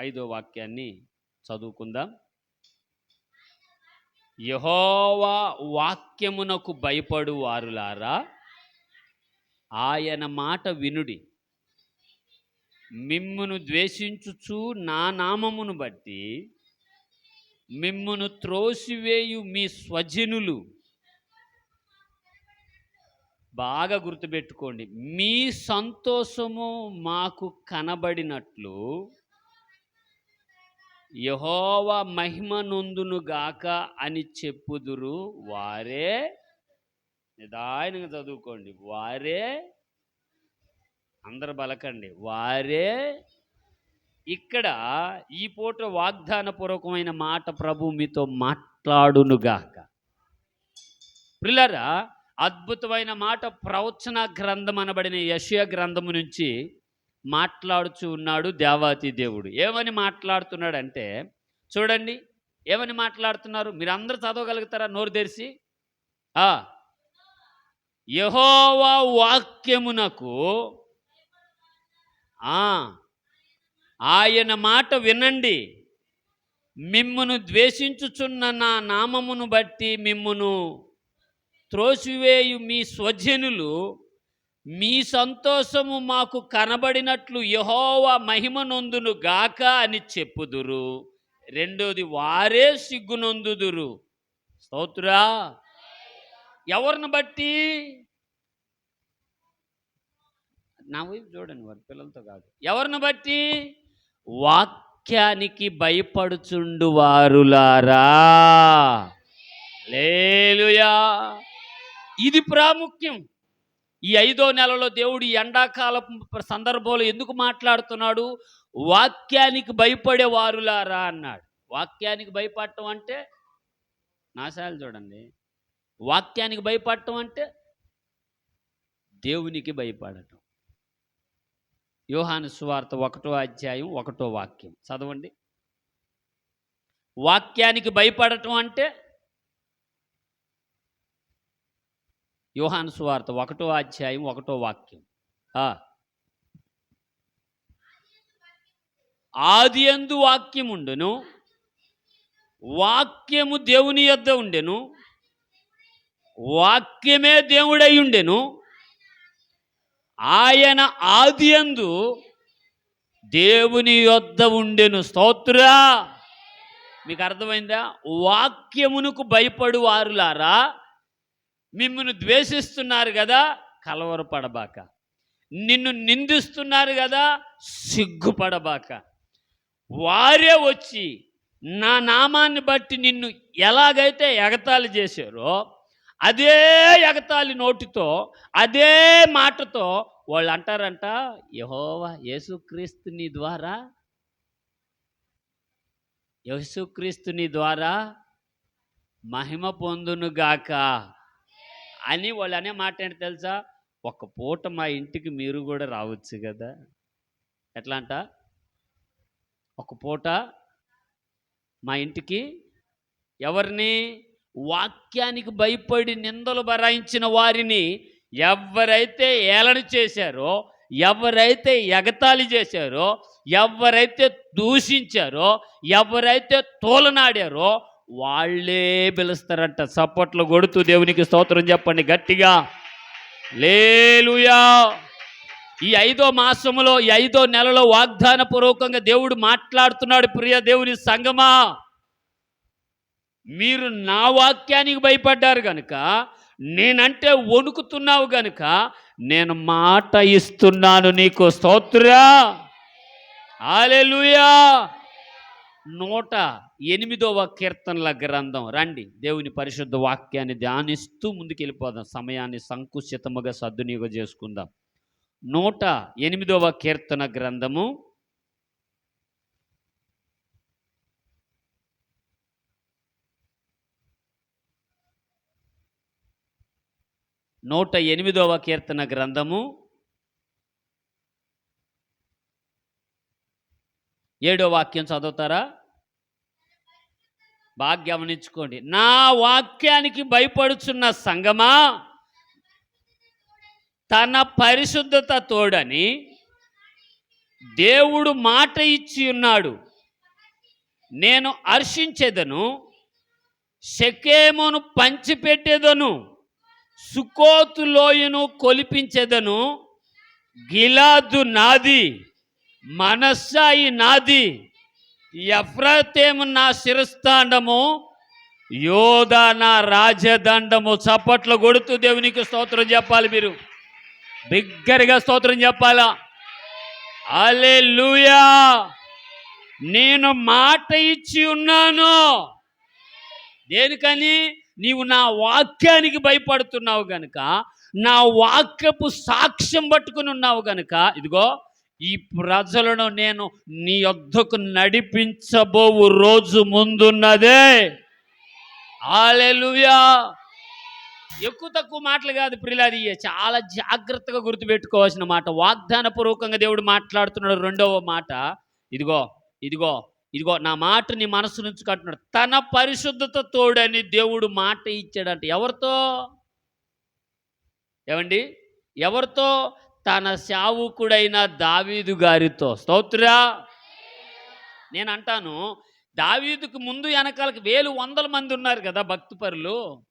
ఐదో వాక్యాన్ని చదువుకుందాం. యహోవా వాక్యమునకు భయపడు వారులారా ఆయన మాట వినుడి. మిమ్మును ద్వేషించుచు నా నామమును బట్టి మిమ్మును త్రోసివేయు మీ స్వజనులు. బాగా గుర్తుపెట్టుకోండి మీ సంతోషము మాకు కనబడినట్లు యహోవ మహిమ నొందునుగాక అని చెప్పుదురు. వారే నిదానంగా చదువుకోండి. వారే అందరు బలకండి. వారే ఇక్కడ ఈ పూట వాగ్దానపూర్వకమైన మాట ప్రభు మీతో మాట్లాడునుగాక ప్రిలరా అద్భుతమైన మాట ప్రవచన గ్రంథం అనబడిన యశయ గ్రంథము నుంచి మాట్లాడుచు ఉన్నాడు దేవాతి దేవుడు. ఏమని మాట్లాడుతున్నాడంటే చూడండి ఏమని మాట్లాడుతున్నారు? మీరు అందరూ చదవగలుగుతారా? నోరు తెరిచి. యహోవా వాక్యమునకు ఆయన మాట వినండి. మిమ్మును ద్వేషించుచున్న నా నామమును బట్టి మిమ్మును త్రోసివేయు మీ స్వజనులు మీ సంతోషము మాకు కనబడినట్లు యహోవా మహిమ నొందును గాక అని చెప్పుదురు. రెండోది వారే సిగ్గునొందుదురు. స్తోత్రా. ఎవరిని బట్టి? నా వైపు చూడండి వారి పిల్లలతో కాదు. ఎవరిని బట్టి? వాక్యానికి భయపడుచుండు వారులారా లేలుయా ఇది ప్రాముఖ్యం. ఈ ఐదో నెలలో దేవుడు ఈ ఎండాకాలపు సందర్భంలో ఎందుకు మాట్లాడుతున్నాడు? వాక్యానికి భయపడే వారులారా అన్నాడు. వాక్యానికి భయపడటం అంటే నాశాలు చూడండి. వాక్యానికి భయపడటం అంటే దేవునికి భయపడటం. యోహాను సువార్త ఒకటో అధ్యాయం ఒకటో వాక్యం. చదవండి. వాక్యానికి భయపడటం అంటే యోహాను సువార్త ఒకటో అధ్యాయం ఒకటో వాక్యం. ఆది ఎందు వాక్యం ఉండెను వాక్యము దేవుని యొద్ద ఉండెను వాక్యమే దేవుడై ఉండెను ఆయన ఆది ఎందు దేవుని యొద్ద ఉండెను. స్తోత్రా మీకు అర్థమైందా? వాక్యమునకు భయపడు వారులారా మిమ్మల్ని ద్వేషిస్తున్నారు కదా కలవరపడబాక. నిన్ను నిందిస్తున్నారు కదా సిగ్గుపడబాక. వారే వచ్చి నా నామాన్ని బట్టి నిన్ను ఎలాగైతే ఎగతాళి చేశారో అదే ఎగతాళి నోటితో అదే మాటతో వాళ్ళు అంటారంట యహోవా యేసుక్రీస్తుని ద్వారా యేసుక్రీస్తుని ద్వారా మహిమ పొందునుగాక. అని వాళ్ళు అనే మాట ఏంటి తెలుసా? ఒక పూట మా ఇంటికి మీరు కూడా రావచ్చు కదా? ఎట్లా అంట? ఒక పూట మా ఇంటికి ఎవరిని? వాక్యానికి భయపడి నిందలు బరాయించిన వారిని ఎవరైతే ఏలన చేశారో ఎవరైతే ఎగతాళి చేశారో ఎవరైతే దూషించారో ఎవరైతే తోలనాడారో వాళ్ళే పిలుస్తారంట. సపోర్ట్లు కొడుతూ దేవునికి స్తోత్రం చెప్పండి గట్టిగా. లేలుయా ఈ ఐదో మాసములో ఈ ఐదో నెలలో వాగ్దాన పూర్వకంగా దేవుడు మాట్లాడుతున్నాడు ప్రియ దేవుని సంగమా. మీరు నా వాక్యానికి భయపడ్డారు గనుక నేనంటే వణుకుతున్నావు గనుక నేను మాట ఇస్తున్నాను నీకు స్తోత్రా. ఆలెలుయా నూట ఎనిమిదవ కీర్తనల గ్రంథం. రండి దేవుని పరిశుద్ధ వాక్యాన్ని ధ్యానిస్తూ ముందుకెళ్ళిపోదాం. సమయాన్ని సంకుచితముగా సద్వినియోగం చేసుకుందాం నూట ఎనిమిదవ కీర్తన గ్రంథము. నూట ఎనిమిదవ కీర్తన గ్రంథము. ఏడో వాక్యం చదువుతారా? బాగా గమనించుకోండి నా వాక్యానికి భయపడుచున్న సంగమా? తన పరిశుద్ధత తోడని దేవుడు మాట ఇచ్చి ఉన్నాడు. నేను హర్షించేదను శకేమును పంచిపెట్టేదను సుకోతు లోయను కొలిపించేదను గిలాదు నాది మనస్సాయి నాది ఎఫ్రతేము నా శిరస్థాండము యోధా నా రాజదండము చప్పట్లు కొడుతూ దేవునికి స్తోత్రం చెప్పాలి మీరు. బిగ్గరగా స్తోత్రం చెప్పాలా? అలే లూయా నేను మాట ఇచ్చి ఉన్నాను. దేనికని? నీవు నా వాక్యానికి భయపడుతున్నావు గనుక నా వాక్యపు సాక్ష్యం పట్టుకుని ఉన్నావు గనుక ఇదిగో ఈ ప్రజలను నేను నీ యొద్దకు నడిపించబోవు రోజు ముందున్నదే. ఆలెలుయా ఎక్కువ తక్కువ మాటలు కాదు ప్రిలాది చాలా జాగ్రత్తగా గుర్తుపెట్టుకోవాల్సిన మాట. వాగ్దాన పూర్వకంగా దేవుడు మాట్లాడుతున్నాడు రెండవ మాట. ఇదిగో ఇదిగో ఇదిగో నా మాట నీ మనసు నుంచి కట్టున్నాడు. తన పరిశుద్ధత తోడని దేవుడు మాట ఇచ్చాడంట. ఎవరితో? ఏమండి? ఎవరితో? తన శావుకుడైన దావీదు గారితో. స్తోత్రా? నేను అంటాను దావీదుకు ముందు వెనకాలకి వేలు వందల మంది ఉన్నారు కదా భక్తుపరులు.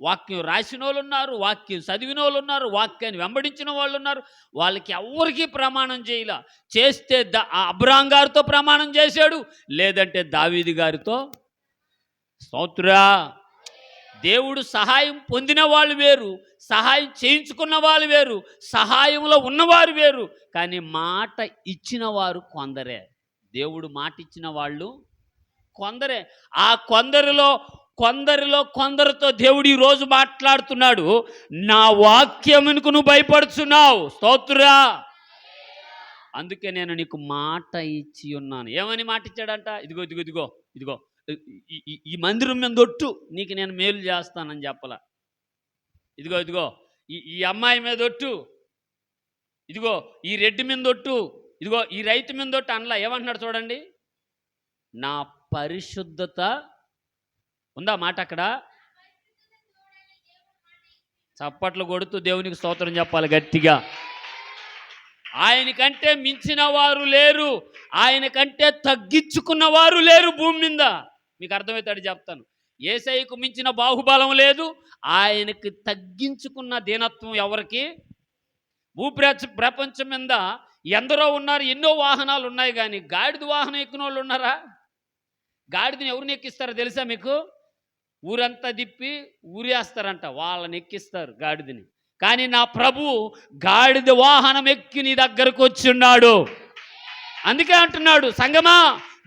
వాక్యం రాసిన వాళ్ళు ఉన్నారు వాక్యం చదివిన వాళ్ళు ఉన్నారు వాక్యాన్ని వెంబడించిన వాళ్ళు ఉన్నారు వాళ్ళకి ఎవరికి ప్రమాణం చేయలే. చేస్తే ద అబ్రాం గారితో ప్రమాణం చేశాడు లేదంటే దావీది గారితో. స్తోత్రా? దేవుడు సహాయం పొందిన వాళ్ళు వేరు సహాయం చేయించుకున్న వాళ్ళు వేరు సహాయంలో ఉన్నవారు వేరు కానీ మాట ఇచ్చిన వారు కొందరే. దేవుడు మాట ఇచ్చిన వాళ్ళు కొందరే. ఆ కొందరిలో కొందరిలో కొందరితో దేవుడు ఈరోజు రోజు మాట్లాడుతున్నాడు. నా వాక్యమునకు నువ్వు భయపడుచున్నావు? స్తోత్రురా అందుకే నేను నీకు మాట ఇచ్చి ఉన్నాను. ఏమని మాట ఇచ్చాడంట? ఇదిగో ఇదిగో ఇదిగో ఇదిగో. ఈ- మందిరం మీద ఒట్టు నీకు నేను మేలు చేస్తానని చెప్పలా. ఇదిగో ఇదిగో ఈ ఈ అమ్మాయి మీద ఒట్టు ఇదిగో ఈ రెడ్డి మీద ఒట్టు ఇదిగో ఈ రైతు మీద ఒట్టు అనలా ఏమంటున్నాడు చూడండి. నా పరిశుద్ధత ఉందా మాట అక్కడ? చప్పట్లు కొడుతూ దేవునికి స్తోత్రం చెప్పాలి గట్టిగా. ఆయనకంటే మించిన వారు లేరు ఆయనకంటే తగ్గించుకున్న వారు లేరు భూమి మీద. మీకు అర్థమవుతాడు చెప్తాను. ఏసైకు మించిన బాహుబలం లేదు. ఆయనకి తగ్గించుకున్న దీనత్వం ఎవరికి? భూప్రచ ప్రపంచం మీద ఎందరో ఉన్నారు ఎన్నో వాహనాలు ఉన్నాయి కానీ గాడిద వాహనం ఎక్కిన వాళ్ళు ఉన్నారా? గాడిదని ఎవరిని ఎక్కిస్తారో తెలుసా మీకు? ఊరంతా దిప్పి ఊరేస్తారంట వాళ్ళని ఎక్కిస్తారు గాడిదని. కానీ నా ప్రభు గాడిద వాహనం ఎక్కి నీ దగ్గరకు వచ్చిన్నాడు. అందుకే అంటున్నాడు సంగమా!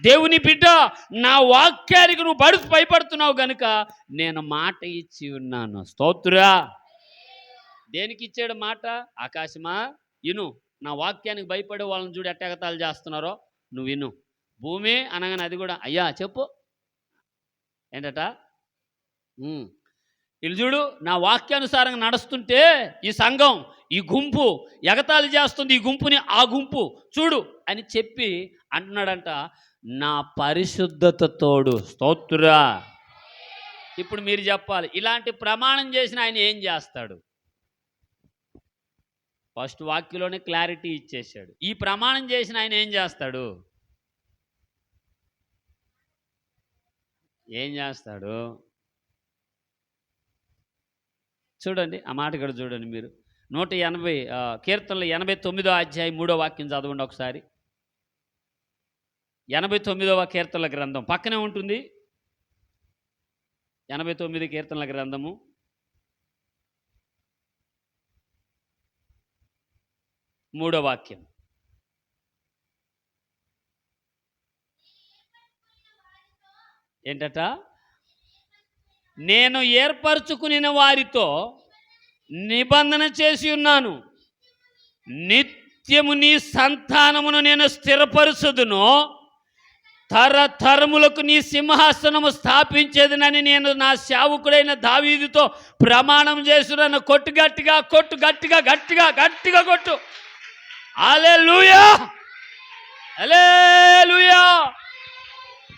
దేవుని బిడ్డ నా వాక్యానికి నువ్వు బడు భయపడుతున్నావు గనుక నేను మాట ఇచ్చి ఉన్నాను. స్తోత్రురా దేనికి ఇచ్చాడు మాట? ఆకాశమా? ఇను. నా వాక్యానికి భయపడే వాళ్ళని చూడు ఎట్టగతాలు చేస్తున్నారో. నువ్వు విను భూమి అనగానే అది కూడా. అయ్యా చెప్పు. ఏంటట? ఉమ్. వీళ్ళు చూడు నా వాక్యానుసారంగా నడుస్తుంటే ఈ సంఘం ఈ గుంపు ఎగతాళి చేస్తుంది ఈ గుంపుని ఆ గుంపు చూడు అని చెప్పి అంటున్నాడంట నా పరిశుద్ధత తోడు స్తోత్రురా ఇప్పుడు మీరు చెప్పాలి ఇలాంటి ప్రమాణం చేసిన ఆయన ఏం చేస్తాడు? ఫస్ట్ వాక్యలోనే క్లారిటీ ఇచ్చేసాడు ఈ ప్రమాణం చేసిన ఆయన ఏం చేస్తాడు? ఏం చేస్తాడు? చూడండి ఆ మాట ఇక్కడ చూడండి మీరు. నూట ఎనభై కీర్తనలు ఎనభై తొమ్మిదో అధ్యాయం మూడో వాక్యం చదవండి ఒకసారి. ఎనభై తొమ్మిదవ కీర్తనల గ్రంథం పక్కనే ఉంటుంది. ఎనభై తొమ్మిది కీర్తనల గ్రంథము. మూడో వాక్యం. ఏంటట? నేను ఏర్పరచుకుని వారితో నిబంధన చేసి ఉన్నాను. నిత్యము నీ సంతానమును నేను స్థిరపరుచుదును. తరతరములకు నీ సింహాసనము స్థాపించేదినని నేను నా శావుకుడైన దావీదుతో ప్రమాణం చేస్తున్నాను కొట్టు గట్టిగా కొట్టు గట్టిగా గట్టిగా గట్టిగా కొట్టు. అలే లూయా అలే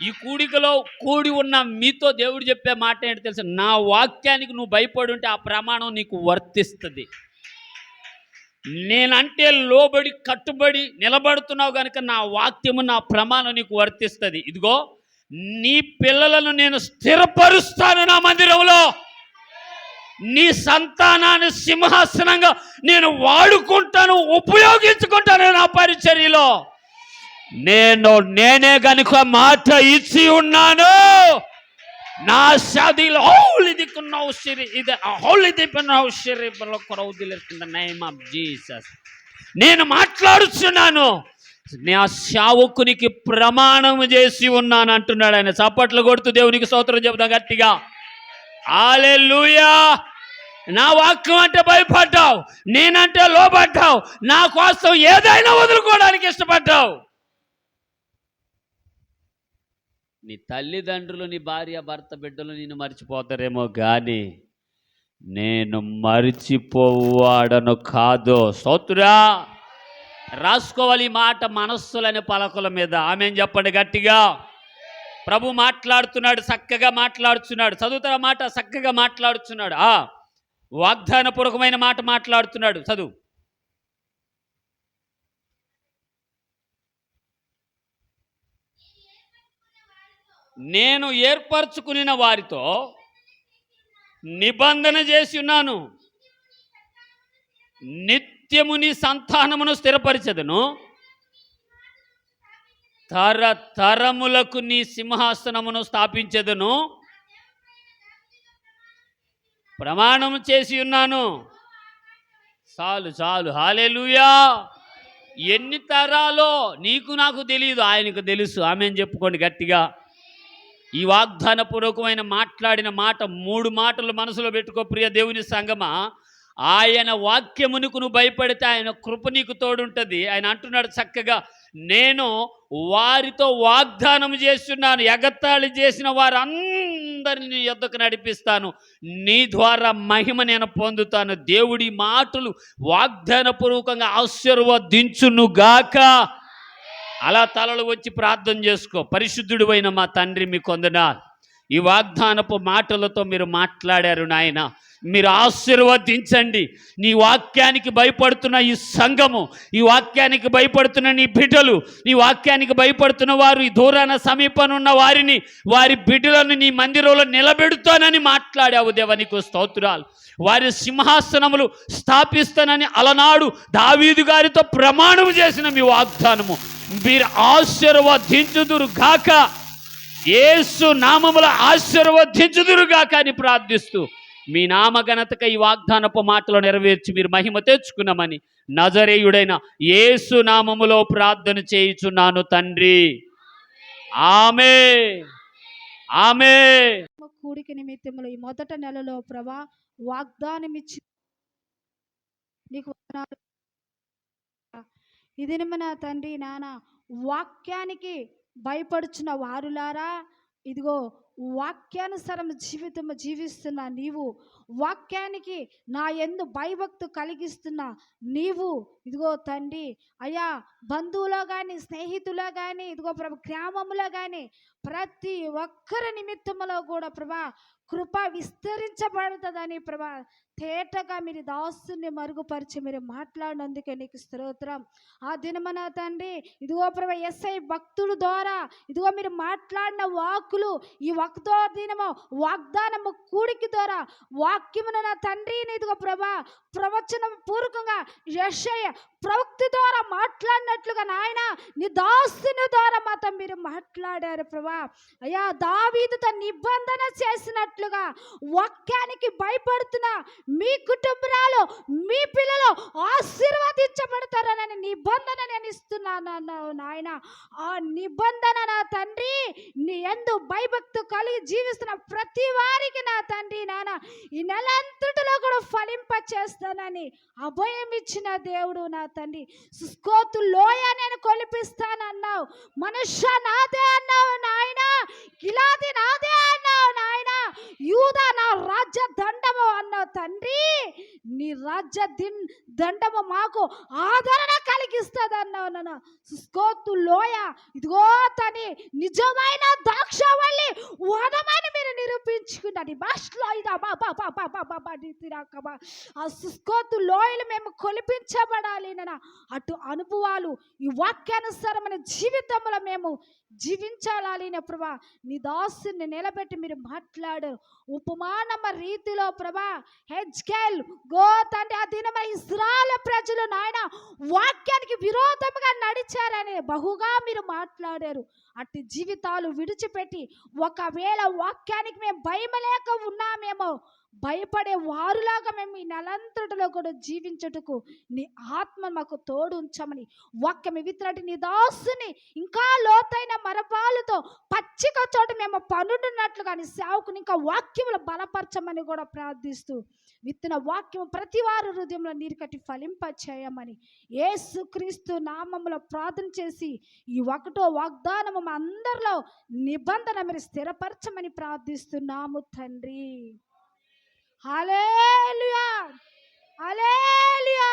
ఈ కూడికలో కూడి ఉన్న మీతో దేవుడు చెప్పే మాట ఏంటి తెలుసు? నా వాక్యానికి నువ్వు భయపడి ఉంటే ఆ ప్రమాణం నీకు వర్తిస్తుంది. నేనంటే లోబడి కట్టుబడి నిలబడుతున్నావు కనుక నా వాక్యము నా ప్రమాణం నీకు వర్తిస్తుంది. ఇదిగో నీ పిల్లలను నేను స్థిరపరుస్తాను నా మందిరంలో. నీ సంతానాన్ని సింహాసనంగా నేను వాడుకుంటాను ఉపయోగించుకుంటాను నా పరిచర్యలో. నేను నేనే గనుక మాట ఇచ్చి ఉన్నాను నా సదిలో హోలీ దిక్కున్నావు సిరి ఇది హోలీ దిక్కున్నావు సిరి కొరవు నేమ్ ఆఫ్ జీసస్ నేను మాట్లాడుతున్నాను నా శావుకునికి ప్రమాణం చేసి ఉన్నాను అంటున్నాడు ఆయన. చప్పట్లు కొడుతూ దేవునికి సోత్రం చెబుతాం గట్టిగా. ఆలెలుయా నా వాక్యం అంటే భయపడ్డావు నేనంటే లోపడ్డావు నా కోసం ఏదైనా వదులుకోవడానికి ఇష్టపడ్డావు. నీ తల్లిదండ్రులు నీ భార్య భర్త బిడ్డలు నిన్ను మర్చిపోతారేమో కానీ నేను మర్చిపోవాడను కాదు. సోతురా రాసుకోవాలి ఈ మాట మనస్సులని పలకల మీద. ఆమె చెప్పండి గట్టిగా? ప్రభు మాట్లాడుతున్నాడు చక్కగా మాట్లాడుతున్నాడు చదువుతారా మాట చక్కగా మాట్లాడుతున్నాడు ఆ వాగ్దానపూర్వకమైన మాట మాట్లాడుతున్నాడు. చదువు. నేను ఏర్పరచుకున్న వారితో నిబంధన చేసి ఉన్నాను. నిత్యము నీ సంతానమును స్థిరపరిచదును. తరతరములకు నీ సింహాసనమును స్థాపించదును. ప్రమాణం చేసి ఉన్నాను. చాలు చాలు. హాలేలుయా ఎన్ని తరాలో నీకు నాకు తెలియదు ఆయనకు తెలుసు. ఆమె చెప్పుకోండి గట్టిగా. ఈ వాగ్దానపూర్వకమైన మాట్లాడిన మాట మూడు మాటలు మనసులో పెట్టుకో ప్రియ దేవుని సంగమా. ఆయన వాక్యమునకు నువ్వు భయపడితే ఆయన కృప నీకు తోడుంటుంది. ఆయన అంటున్నాడు చక్కగా నేను వారితో వాగ్దానం చేస్తున్నాను ఎగతాళి చేసిన వారందరిని ఎద్దకు నడిపిస్తాను. నీ ద్వారా మహిమ నేను పొందుతాను. దేవుడి మాటలు వాగ్దానపూర్వకంగా ఆశీర్వదించును గాక అలా తలలు వచ్చి ప్రార్థన చేసుకో. పరిశుద్ధుడు మా తండ్రి మీ కొందన ఈ వాగ్దానపు మాటలతో మీరు మాట్లాడారు నాయన. మీరు ఆశీర్వదించండి. నీ వాక్యానికి భయపడుతున్న ఈ సంఘము ఈ వాక్యానికి భయపడుతున్న నీ బిడ్డలు నీ వాక్యానికి భయపడుతున్న వారు ఈ దూరాన సమీపనున్న వారిని వారి బిడ్డలను నీ మందిరంలో నిలబెడుతానని మాట్లాడావు దేవనికి స్తోత్రాలు. వారి సింహాసనములు స్థాపిస్తానని అలనాడు దావీదు గారితో ప్రమాణం చేసిన మీ వాగ్దానము. మీరు ఆశీర్వదించుదురు గాక. ఏసు నామముల ఆశీర్వదించుదురు గాక అని ప్రార్థిస్తూ మీ నామ ఘనతక ఈ వాగ్దానపు మాటలు నెరవేర్చి మీరు మహిమ తెచ్చుకున్నామని నజరేయుడైన యేసు నామములో ప్రార్థన చేయుచున్నాను తండ్రి. ఆమె ఆమె. కూడిక నిమిత్తములు ఈ మొదట నెలలో ప్రభా వాగ్దానం ఇచ్చి నీకు వందనాలు. నా తండ్రి నాన్న వాక్యానికి భయపడుచున్న వారులారా ఇదిగో వాక్యానుసారం జీవితం జీవిస్తున్న నీవు వాక్యానికి నా ఎందు భయభక్తు కలిగిస్తున్న నీవు. ఇదిగో తండ్రి అయ్యా బంధువులో కానీ స్నేహితులో కానీ ఇదిగో ప్రభు గ్రామంలో కానీ ప్రతి ఒక్కరి నిమిత్తములో కూడా ప్రభా కృప విస్తరించబడుతుందని ప్రభా తేటగా మీరు దాస్తుని మరుగుపరిచి మీరు మాట్లాడినందుకే నీకు స్తోత్రం. ఆ దినమన తండ్రి ఇదిగో ప్రభా ఎస్ఐ భక్తుడు ద్వారా ఇదిగో మీరు మాట్లాడిన వాక్కులు ఈ వక్తో దినము వాగ్దానము కూడికి ద్వారా వాక్యమున నా తండ్రిని ఇదిగో ప్రభా ప్రవచనం పూర్వకంగా యశయ ప్రవక్తి ద్వారా మాట్లాడినట్లుగా నాయన నీ దాస్తుని ద్వారా మాతో మీరు మాట్లాడారు ప్రభా. అయ్యా దావీదుతో నిబంధన చేసినట్లుగా వాక్యానికి భయపడుతున్న మీ కుటుంబాలు మీ పిల్లలు ఆశీర్వదించబడతారనని నిబంధన నేను ఇస్తున్నాను నాయన. ఆ నిబంధన నా తండ్రి నీ ఎందు భయభక్తు కలిగి జీవిస్తున్న ప్రతి వారికి నా తండ్రి నాన్న ఈ నెలంతటిలో కూడా ఫలింప చేస్తానని అభయం ఇచ్చిన దేవుడు నా తండ్రి. గోతు లోయ నేను కొలిపిస్తానన్నావు. మనుష్య నాదే అన్నావు నాయన. గిలాది నాదే అన్నావు నాయన. యూదా నా రాజ్య దండము అన్నావు తండ్రి? నీ రాజ్య దిన్ దండము మాకు ఆదరణ కలిగిస్తుంది అన్నావు నాన్న. సుస్కోత్తు లోయ. ఇదిగో తని నిజమైన దాక్షవల్లి వనమని మీరు నిరూపించుకున్నది భాషలో ఇది ఆ సుస్కోతు లోయలు మేము కొలిపించబడాలి నాన్న. అటు అనుభవాలు ఈ వాక్యానుసారమైన జీవితంలో మేము జీవించాలి ప్రభా. నీ దాసుని నిలబెట్టి మీరు మాట్లాడారు. ఉపమానమ రీతిలో ప్రభా హెచ్కెల్ గో తండ్రి ఆ దినమ ఇస్రాల ప్రజలు నాయన వాక్యానికి విరోధముగా నడిచారని బహుగా మీరు మాట్లాడారు. అట్టి జీవితాలు విడిచిపెట్టి ఒకవేళ వాక్యానికి మేము భయమలేక ఉన్నామేమో భయపడే వారులాగా మేము ఈ నెలంతటిలో కూడా జీవించుటకు నీ ఆత్మ మాకు తోడు ఉంచమని వాక్యం విత్తనటి నీ దాసుని ఇంకా లోతైన మరపాలతో పచ్చిక చోట మేము పనుడున్నట్లుగా నీ సేవకుని ఇంకా వాక్యములు బలపరచమని కూడా ప్రార్థిస్తూ విత్తిన వాక్యం ప్రతి వారు హృదయంలో నీరు కట్టి ఫలింప చేయమని ఏసుక్రీస్తు నామములో ప్రార్థన చేసి ఈ ఒకటో వాగ్దానము మా అందరిలో నిబంధన మీరు స్థిరపరచమని ప్రార్థిస్తున్నాము తండ్రి. హల్లెలూయా! హల్లెలూయా!